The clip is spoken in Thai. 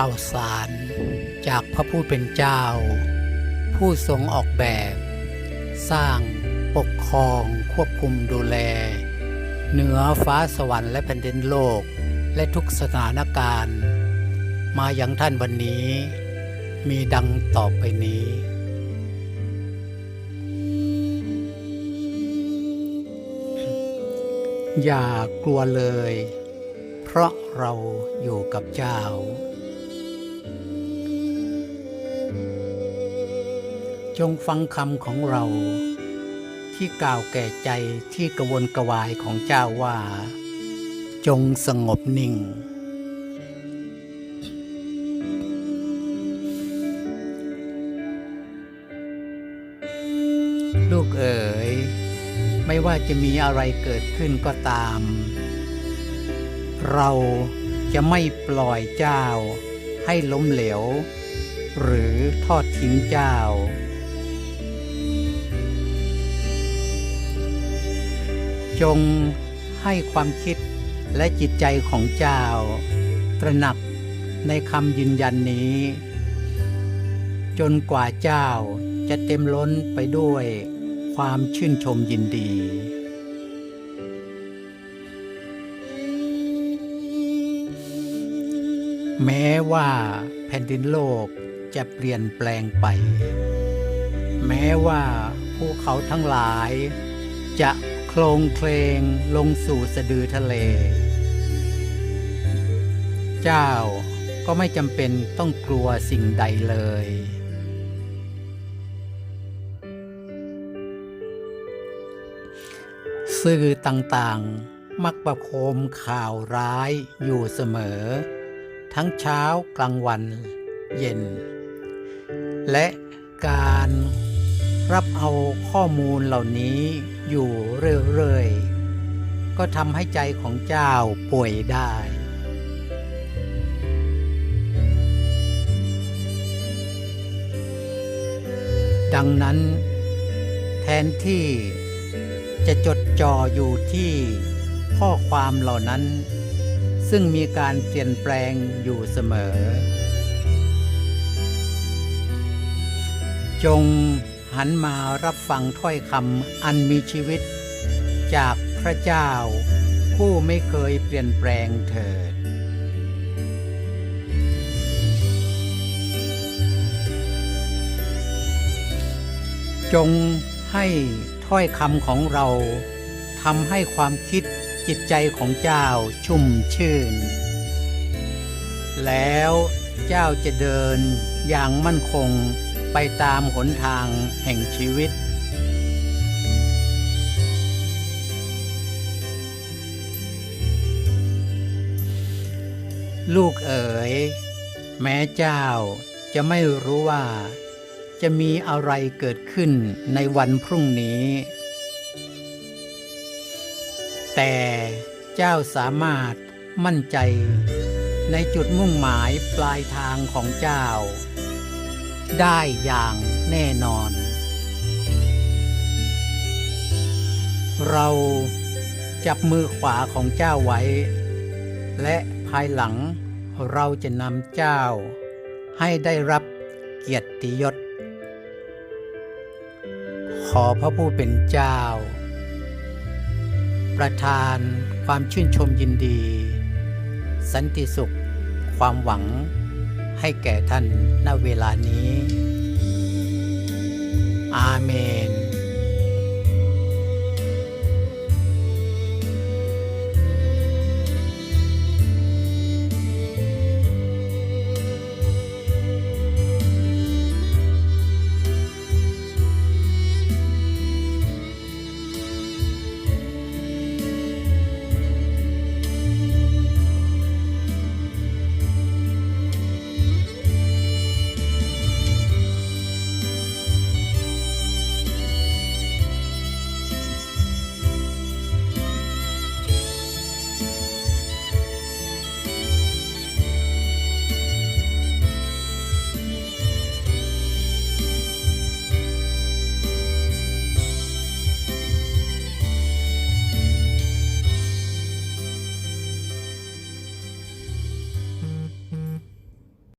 ข่าวสารจากพระผู้เป็นเจ้า ผู้ทรงออกแบบ สร้างปกครองควบคุมดูแล เหนือฟ้าสวรรค์และแผ่นดินโลกและทุกสถานการณ์ มาอย่างท่านวันนี้ มีดังต่อไปนี้ อย่ากลัวเลย เพราะเราอยู่กับเจ้า จงฟังคำของเรา ที่กล่าวแก่ใจที่กระวนกระวายของเจ้าว่า จงสงบนิ่ง ลูกเอ๋ย ไม่ว่าจะมีอะไรเกิดขึ้นก็ตาม เราจะไม่ปล่อยเจ้าให้ล้มเหลว หรือทอดทิ้งเจ้า จงให้ความคิดและจิตใจของเจ้า ตระหนักในคำยืนยันนี้ จนกว่าเจ้าจะเต็มล้นไปด้วยความชื่นชมยินดี แม้ว่าแผ่นดินโลกจะเปลี่ยนแปลงไป แม้ว่าภูเขาทั้งหลายจะ ลงเคลงลงสู่สะดือทะเล เจ้าก็ไม่จำเป็นต้องกลัวสิ่งใดเลย สื่อต่างๆ มักประโคมข่าวร้ายอยู่เสมอ ทั้งเช้ากลางวันเย็น และการ รับเอาข้อมูลเหล่านี้อยู่เรื่อยๆ ก็ทำให้ใจของเจ้าป่วยได้ ดังนั้น แทนที่จะจดจ่ออยู่ที่ข้อความเหล่านั้น ซึ่งมีการเปลี่ยนแปลงอยู่เสมอ จง หันมารับฟังถ้อยคำอันมีชีวิต จากพระเจ้า ผู้ไม่เคยเปลี่ยนแปลงเถิด จงให้ถ้อยคำของเราทำให้ความคิดจิตใจของเจ้าชุ่มชื่น แล้วเจ้าจะเดินอย่างมั่นคง ไปตามหนทางแห่งชีวิต ลูกเอ๋ย แม้เจ้าจะไม่รู้ว่า จะมีอะไรเกิดขึ้นในวันพรุ่งนี้ แต่เจ้าสามารถมั่นใจในจุดมุ่งหมายปลายทางของเจ้า ได้อย่างแน่นอน เราจับมือขวาของเจ้าไว้ และภายหลังเราจะนำเจ้า ให้ได้รับเกียรติยศ ขอพระผู้เป็นเจ้า ประทานความชื่นชมยินดี สันติสุข ความหวัง ให้แก่ท่านณเวลานี้ อาเมน